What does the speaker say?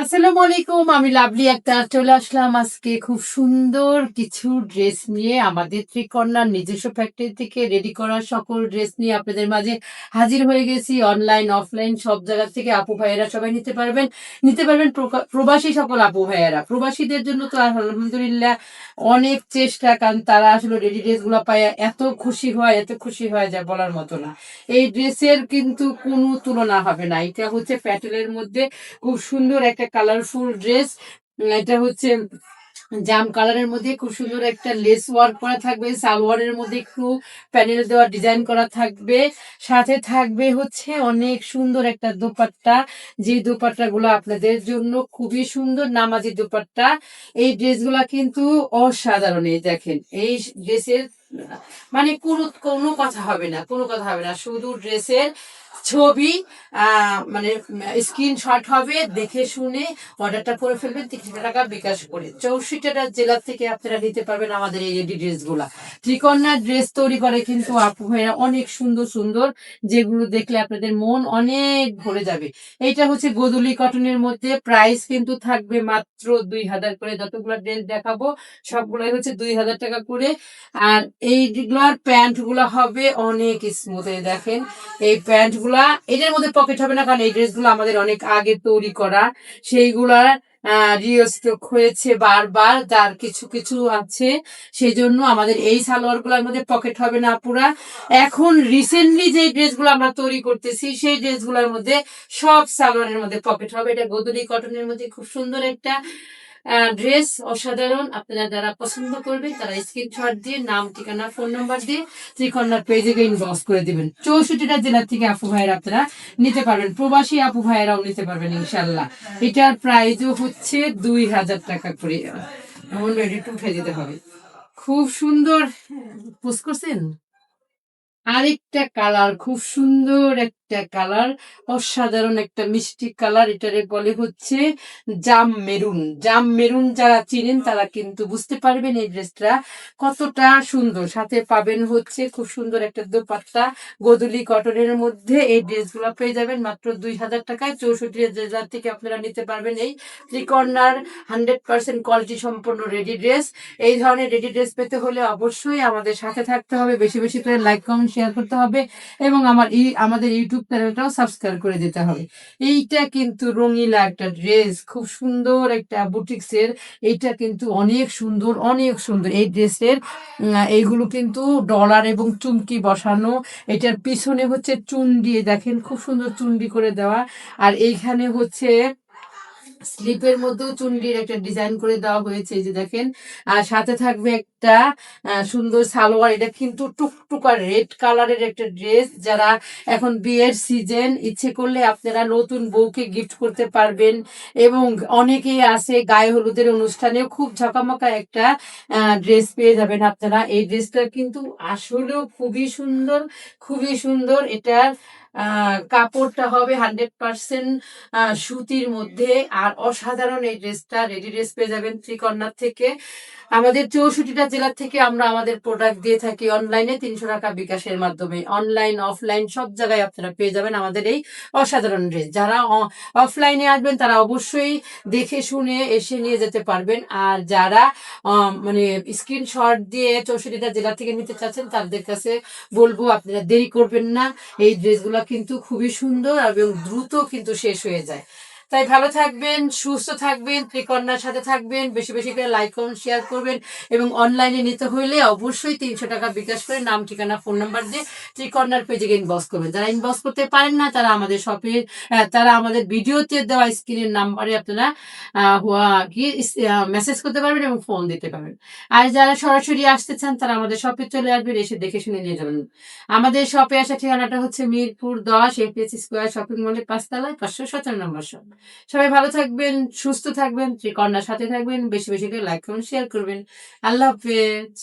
আসসালামু আলাইকুম, আমি লাভলি একটা চলে আসলাম আজকে খুব সুন্দর কিছু ড্রেস নিয়ে আমাদের ত্রিকন্যার নিজস্ব ফ্যাক্টরি থেকে রেডি করা সকল ড্রেস নিয়ে আপনাদের মাঝে হাজির হয়ে গেছি। অনলাইন অফলাইন সব জায়গা থেকে আপু ভাইয়েরা সবাই নিতে পারবেন। নিতে পারবেন প্রবাসী সকল আপু ভাইয়েরা। প্রবাসীদের জন্য তো আলহামদুলিল্লাহ অনেক চেষ্টা, কারণ তারা আসলে রেডি ড্রেসগুলো পায়, এত খুশি হয়, এত খুশি হয় যা বলার মতো না। এই ড্রেসের কিন্তু কোনো তুলনা হবে না। এটা হচ্ছে প্যাটেলের মধ্যে খুব সুন্দর একটা কালারফুল ড্রেস এটা হচ্ছে জাম কালারের মধ্যে খুব সুন্দর একটা লেস ওয়ার্ক করা থাকবে, সালোয়ারের মধ্যে একটু প্যানেল দেওয়া ডিজাইন করা থাকবে। সাথে থাকবে হচ্ছে অনেক সুন্দর একটা দোপাট্টা, যে দোপাট্টা গুলো আপনাদের জন্য খুবই সুন্দর নামাজি দোপাট্টা। এই ড্রেসগুলা কিন্তু অসাধারণ, এই দেখেন, এই ড্রেসের মানে কোনো কোনো কথা হবে না, কোনো কথা হবে না। শুধু ড্রেসের ছবি মানে স্ক্রিনশট হবে, দেখে শুনে অর্ডারটা করে ফেলবেন, তিনশো টাকা বিকাশ করে। চৌষট্টিটা জেলা থেকে আপনারা নিতে পারবেন আমাদের এই রেডি ড্রেসগুলা ত্রিকন্যা ড্রেস তৈরি করে কিন্তু আপু ভাইরা অনেক সুন্দর সুন্দর, যেগুলো দেখলে আপনাদের মন অনেক ভরে যাবে। এইটা হচ্ছে গোদুলি কটনের মধ্যে প্রাইস কিন্তু থাকবে মাত্র দুই হাজার করে। যতগুলো ড্রেস দেখাবো, সবগুলোই হচ্ছে দুই হাজার টাকা করে। আর এইগুলোর প্যান্টগুলা হবে অনেক স্মুথ দেখেন। এই প্যান্টগুলা এটার মধ্যে পকেট হবে না, কারণ এই ড্রেসগুলো আমাদের অনেক আগে তৈরি করা। সেইগুলা রিস্টক হয়েছে বারবার, যার কিছু কিছু আছে। সেই জন্য আমাদের এই সালোয়ারগুলোর মধ্যে পকেট হবে না পুরা। এখন রিসেন্টলি যে ড্রেসগুলো আমরা তৈরি করতেছি, সেই ড্রেসগুলোর মধ্যে সব সালোয়ারের মধ্যে পকেট হবে। এটা গোদরি কটনের মধ্যে খুব সুন্দর একটা ড্রেস অসাধারণ, আপনারা যারা পছন্দ করবেন তারা স্ক্রিনশট দিয়ে নাম, ঠিকানা ফোন নাম্বার দিয়ে ত্রিকন্যার পেজে ইনবক্স করে দিবেন। চৌষট্টিটা জেলার থেকে আপু ভাইয়ের আপনারা নিতে পারবেন। প্রবাসী আপু ভাইয়েরাও নিতে পারবেন ইনশাল্লাহ এটার প্রাইসও হচ্ছে দুই হাজার টাকা করে। এমন রেডি টু উঠে দিতে হবে। খুব সুন্দর। পোস্ট করছেন? আরেকটা কালার খুব সুন্দর একটা কালার, অসাধারণ একটা মিষ্টি কালার এটারে বলে হচ্ছে জাম মেরুন। জাম মেরুন যারা চিনেন তারা কিন্তু বুঝতে পারবেন এই ড্রেসটা কতটা সুন্দর। সাথে পাবেন হচ্ছে খুব সুন্দর একটা দোপাট্টা, গোদুলি কটনের মধ্যে এই ড্রেসগুলো পেয়ে যাবেন মাত্র দুই হাজার টাকায়। চৌষট্টি হাজার থেকে আপনারা নিতে পারবেন এই ত্রিকর্ণার হান্ড্রেড পার্সেন্ট কোয়ালিটি সম্পন্ন রেডি ড্রেস। এই ধরনের রেডি ড্রেস পেতে হলে অবশ্যই আমাদের সাথে থাকতে হবে। বেশি বেশি করে লাইক, কমেন্ট, শেয়ার করতে হবে এবং আমার আমাদের ইউটিউব চ্যানেলটাও সাবস্ক্রাইব করে দিতে হবে। এইটা কিন্তু রঙিলা একটা ড্রেস খুব সুন্দর একটা বুটিক্সের, এইটা কিন্তু অনেক সুন্দর অনেক সুন্দর। এই ড্রেসের এইগুলো কিন্তু ডলার এবং চুমকি বসানো, এটার পিছনে হচ্ছে চুন দিয়ে দেখেন, খুব সুন্দর চুন্ডি করে দেওয়া। আর এইখানে হচ্ছে স্লিপের মধ্যেও চুন্ডির একটা ডিজাইন করে দেওয়া হয়েছে, এই যে দেখেন। আর সাথে থাকবে একটা সুন্দর সালোয়ার, এটা কিন্তু টুকটুকা রেড কালারের একটা ড্রেস। যারা এখন বিয়ের সিজন, ইচ্ছে করলে আপনারা নতুন বউকে গিফট করতে পারবেন। এবং অনেকেই আছে গায়ে হলুদের অনুষ্ঠানেও খুব ঝকামাকা একটা ড্রেস পেয়ে যাবেন আপনারা। এই ড্রেসটা কিন্তু আসলেও খুবই সুন্দর খুবই সুন্দর। এটার কাপড়টা হবে হান্ড্রেড পার্সেন্ট সুতির মধ্যে। আর অসাধারণ এই ড্রেসটা রেডি ড্রেস পেয়ে যাবেন ত্রিকন্যার থেকে। আমাদের চৌষট্টিটা জেলা থেকে আমরা আমাদের প্রোডাক্ট দিয়ে থাকি অনলাইনে তিনশো টাকা বিকাশের মাধ্যমে। অনলাইন অফলাইন সব জায়গায় আপনারা পেয়ে যাবেন আমাদের এই অসাধারণ ড্রেস যারা অফলাইনে আসবেন তারা অবশ্যই দেখে শুনে এসে নিয়ে যেতে পারবেন। আর যারা মানে স্ক্রিনশট দিয়ে চৌষট্টিটা জেলা থেকে নিতে চাচ্ছেন তাদের কাছে বলব আপনারা দেরি করবেন না। এই ড্রেসগুলো কিন্তু খুবই সুন্দর এবং দ্রুত কিন্তু শেষ হয়ে যায়। তাই ভালো থাকবেন সুস্থ থাকবেন ত্রিকন্যার সাথে থাকবেন বেশি বেশি করে লাইক করুন শেয়ার করবেন এবং অনলাইনে নিতে হলে অবশ্যই তিনশো টাকা বিকাশ করে নাম ঠিকানা ফোন নাম্বার দিয়ে ত্রিকন্যার পেজে ইনবক্স করবেন। যারা ইনবক্স করতে পারেন না তারা আমাদের শপে তারা আমাদের ভিডিওতে দেওয়া স্ক্রিনের নাম্বারে আপনারা আহ, হুয়া- কি মেসেজ করতে পারবেন এবং ফোন দিতে পারবেন। আর যারা সরাসরি আসতে চান তারা আমাদের শপে চলে আসবেন এসে দেখে শুনে নিয়ে যাবেন। আমাদের শপে আসা ঠিকানাটা হচ্ছে মিরপুর দশ এপিএস স্কোয়ার শপিং মলের পাঁচতলায় পাঁচশো সতেরো নম্বর শপ সবাই ভালো থাকবেন, সুস্থ থাকবেন ত্রিকন্যার সাথে থাকবেন, বেশি বেশি করে লাইক করুন শেয়ার করবেন। আল্লাহ হাফেজ